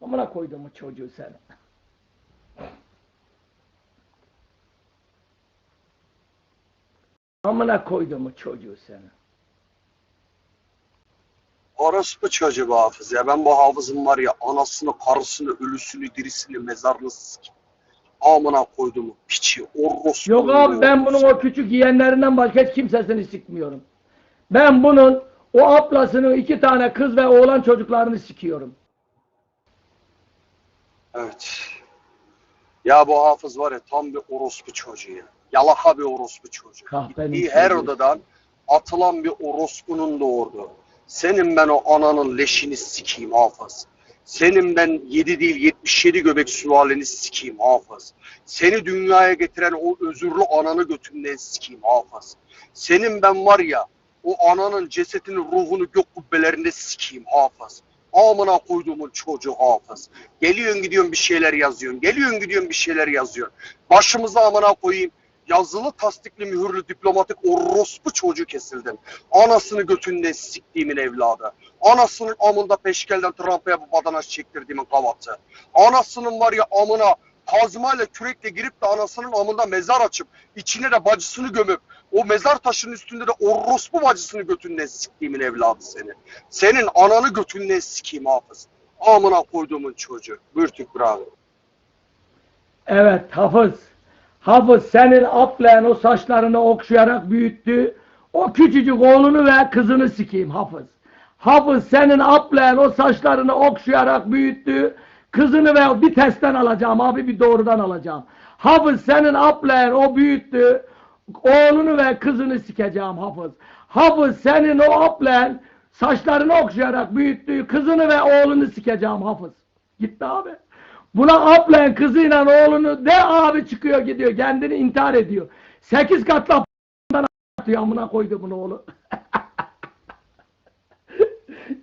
Amına koydum çocuğu seni. Amına koydum çocuğu seni. Orospu çocuğu bu hafız ya. Ben bu hafızın var ya anasını, karısını, ölüsünü, dirisini, mezarını sikim. Amına koydum piçi, orospu. Yok abi ben bunun o küçük yeğenlerinden başka hiç kimsesini sikmiyorum. Ben bunun o ablasının iki tane kız ve oğlan çocuklarını sikiyorum. Evet. Ya bu hafız var ya tam bir orospu çocuğu ya. Yalaka bir orospu çocuğu. Kahpenin Gittiği her çocuğu. odadan atılan bir orospunun doğurdu. Senin ben o ananın leşini sikeyim hafız. Senin ben 7 değil 77 göbek sülaleni sikeyim hafız. Seni dünyaya getiren o özürlü ananı götünden sikeyim hafız. Senin ben var ya o ananın cesetini ruhunu gök kubbelerinde sikeyim hafız. Amına koyduğumun çocuğu hafız. Geliyorsun gidiyorsun bir şeyler yazıyorsun. Geliyorsun gidiyorsun bir şeyler yazıyorsun. Başımıza amına koyayım. Yazılı tasdikli mühürlü diplomatik orospu çocuğu kesildin. Anasını götünden siktiğimin evladı. Anasının amında peşkelden trampaya bu badanaş çektirdiğimin kavatı. Anasının var ya amına kazmayla kürekle girip de anasının amında mezar açıp içine de bacısını gömüp o mezar taşının üstünde de orospu bacısını götünden siktiğimin evladı seni. Senin ananı götünden sikeyim hafız. Amına koyduğumun çocuğu. Bürtük bravo. Evet Hafız. Hafız senin ablen o saçlarını okşayarak büyüttü. O küçücük oğlunu ve kızını sikeyim Hafız. Hafız senin ablen o saçlarını okşayarak büyüttü. Kızını ve bir testten alacağım abi bir doğrudan alacağım. Hafız senin ablen o büyüttü. Oğlunu ve kızını sikeceğim Hafız. Hafız senin o ablen saçlarını okşayarak büyüttü. Kızını ve oğlunu sikeceğim Hafız. Gitti abi. Buna ablen kızıyla oğlunu de abi çıkıyor gidiyor. Kendini intihar ediyor. Sekiz p***dan atıyor amına koydu bunu oğlu.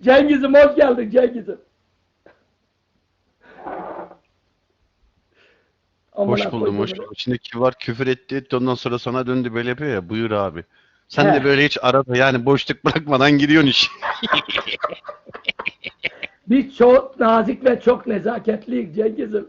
Cengiz'im hoş geldin Cengiz'im. Amına Hoş buldum, hoş buldum. Şimdi kim var küfür etti etti ondan sonra sana döndü böyle yapıyor ya buyur abi. Sen He. de böyle hiç arada yani boşluk bırakmadan gidiyorsun iş. Biz çok nazik ve çok nezaketliyiz Cengiz'im.